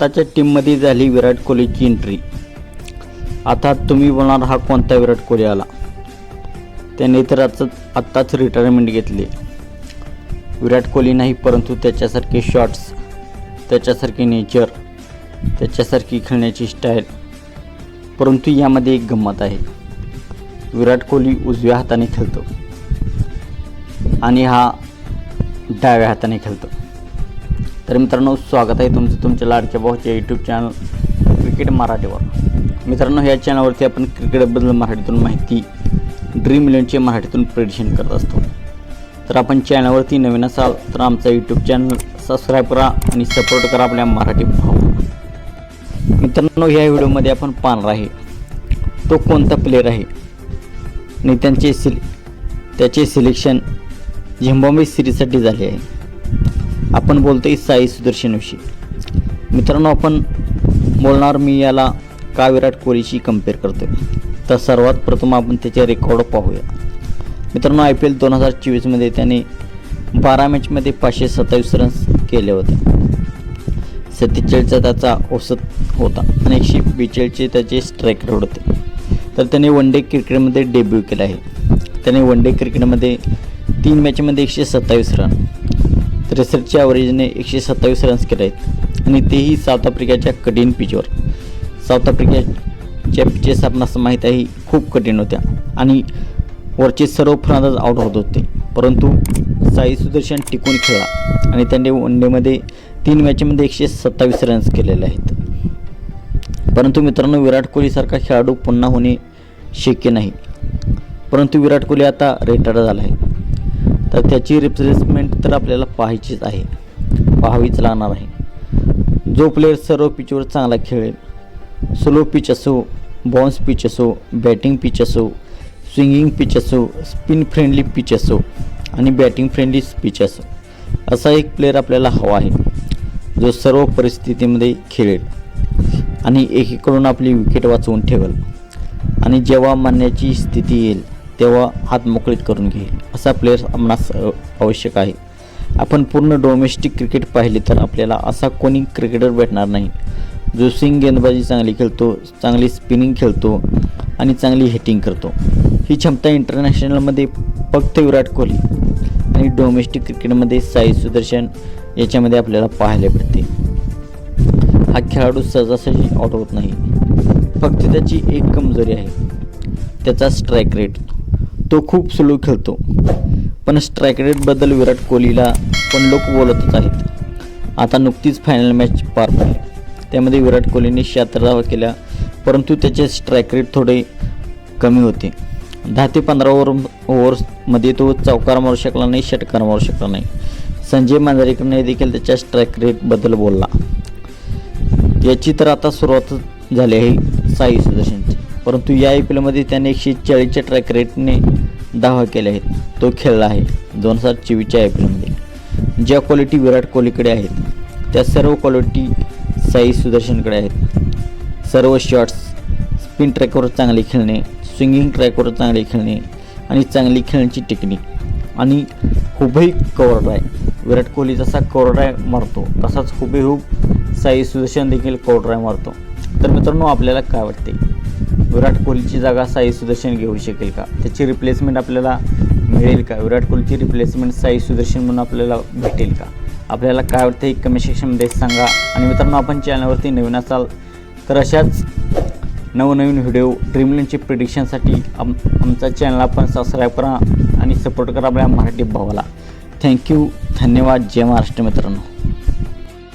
आताच्या टीममध्ये झाली विराट कोहलीची एंट्री आता तुम्ही बोलणार हा कोणता विराट कोहली आला? त्याने तर आता आत्ताच रिटायरमेंट घेतली. विराट कोहली नाही परंतु त्याच्यासारखे शॉट्स त्याच्यासारखे नेचर त्याच्यासारखी खेळण्याची स्टाईल परंतु यामध्ये एक गंमत आहे. विराट कोहली उजव्या हाताने खेळतो. आणि हा डाव्या हाताने खेळतो. तर मित्रांनो स्वागत आहे तुमचं तुमच्या लाडक्या भाऊच्या यूट्यूब चॅनल क्रिकेट मराठीवर. मित्रांनो ह्या चॅनलवरती आपण क्रिकेटबद्दल मराठीतून माहिती ड्रीम इलेव्हनचे मराठीतून प्रेडिशन करत असतो. तर आपण चॅनलवरती नवीन असाल तर आमचा यूट्यूब चॅनल सबस्क्राईब करा आणि सपोर्ट करा आपल्या मराठी भाऊ मित्रांनो ह्या व्हिडिओमध्ये आपण पाहणार आहे तो कोणता प्लेअर आहे? आणि त्यांचे सिले त्याचे सिलेक्शन झिम्बाब्वे सिरीजसाठी झाले आहे. आपण बोलतो आहे साई सुदर्शनविषयी. मित्रांनो आपण बोलणार मी याला का विराट कोहलीशी कंपेअर करतोय. तर सर्वात प्रथम आपण त्याचे रेकॉर्ड पाहूया. मित्रांनो आय पी एल दोन हजार चोवीसमध्ये त्याने बारा मॅचमध्ये पाचशे सत्तावीस रन्स केले होते. सत्तेचाळीसचा त्याचा औसत होता आणि एकशे बेचाळीसचे त्याचे स्ट्राईक रेट होते. तर त्याने वन डे क्रिकेटमध्ये डेब्यू केला आहे. त्याने वन डे क्रिकेटमध्ये तीन मॅचमध्ये एकशे सत्तावीस रन त्रेसष्टच्या ॲव्हरेजने एकशे सत्तावीस रन्स केले आहेत. आणि तेही साऊथ आफ्रिकेच्या कठीण पिचवर साऊथ आफ्रिकेच्या पिचेस आपणास माहीत आहे खूप कठीण होत्या. आणि वरचे सर्व फलंदाज आउट होत होते. परंतु साई सुदर्शन टिकून खेळला. आणि त्याने वन डेमध्ये तीन मॅचमध्ये एकशे सत्तावीस रन्स केलेले आहेत. परंतु मित्रांनो विराट कोहलीसारखा खेळाडू पुन्हा होणे शक्य नाही. परंतु विराट कोहली आता रिटायर झाला आहे. तर त्याची रिप्लेसमेंट तर आपल्याला पाहायचीच आहे. पाहावीच लागणार आहे. जो प्लेअर सर्व पिचवर चांगला खेळेल स्लो पिच असो बॉन्स पिच असो बॅटिंग पिच असो स्विंगिंग पिच असो स्पिन फ्रेंडली पिच असो आणि बॅटिंग फ्रेंडली पिच असो असा एक प्लेअर आपल्याला हवा आहे जो सर्व परिस्थितीमध्ये खेळेल आणि एकीकडून आपली विकेट वाचवून ठेवेल. आणि जेव्हा मानण्याची स्थिती येईल तेव्हा हात मोकळीत करून घेईल. असा प्लेअर आपणास आवश्यक आहे. आपण पूर्ण डोमेस्टिक क्रिकेट पाहिले तर आपल्याला असा कोणी क्रिकेटर भेटणार नाही. जो स्विंग गेंदबाजी चांगली खेळतो चांगली स्पिनिंग खेळतो आणि चांगली हिटिंग करतो. ही क्षमता इंटरनॅशनलमध्ये फक्त विराट कोहली आणि डोमेस्टिक क्रिकेटमध्ये साई सुदर्शन याच्यामध्ये आपल्याला पाहायला भेटते. हा खेळाडू सहजासहजी आउट होत नाही. फक्त त्याची एक कमजोरी आहे. त्याचा स्ट्राईक रेट तो खूप स्लो खेळतो. पण स्ट्राईक रेटबद्दल विराट कोहलीला पण लोक बोलतच आहेत. आता नुकतीच फायनल मॅच पार पडली. त्यामध्ये विराट कोहलीने शहात्तर धावा केल्या परंतु त्याचे स्ट्राईक रेट थोडे कमी होते. दहा ते पंधरा ओव्हर ओव्हर्समध्ये तो चौकार मारू शकला नाही षटकार मारू शकला नाही. संजय मांजरेकरने देखील त्याच्या स्ट्राईक रेटबद्दल बोलला. याची तर आता सुरुवात झाली आहे साई सुदर्शन. परंतु या आय पी एलमध्ये त्याने एकशे चाळीसच्या ट्रॅक रेटने धावा केल्या आहेत. तो खेळला आहे दोन हजार चोवीसच्या आय पी एलमध्ये ज्या क्वालिटी विराट कोहलीकडे आहेत त्या सर्व क्वालिटी साई सुदर्शनकडे आहेत. सर्व शॉट्स स्पिन ट्रॅकवर चांगले खेळणे स्विंगिंग ट्रॅकवर चांगले खेळणे आणि चांगली खेळण्याची टेक्निक आणि हुबेहूब कवर ड्राय विराट कोहली जसा कवर ड्राय मारतो तसाच हुबेहूब साई सुदर्शन देखील कवर ड्राय मारतो. तर मित्रांनो आपल्याला काय वाटते? विराट कोहलीची जागा साई सुदर्शन घेऊ शकेल का? त्याची रिप्लेसमेंट आपल्याला मिळेल का? विराट कोहलीची रिप्लेसमेंट साई सुदर्शन म्हणून आपल्याला भेटेल का? आपल्याला काय वाटतं हे कमेंट सेक्शनमध्ये सांगा. आणि मित्रांनो आपण चॅनलवरती नवीन असाल तर अशाच नवनवीन व्हिडिओ ड्रीमलँडचे प्रिडिक्शनसाठी आम आमचा चॅनल आपण सबस्क्राईब करा आणि सपोर्ट करा आपल्या मराठी भावाला. थँक्यू धन्यवाद. जय महाराष्ट्र मित्रांनो.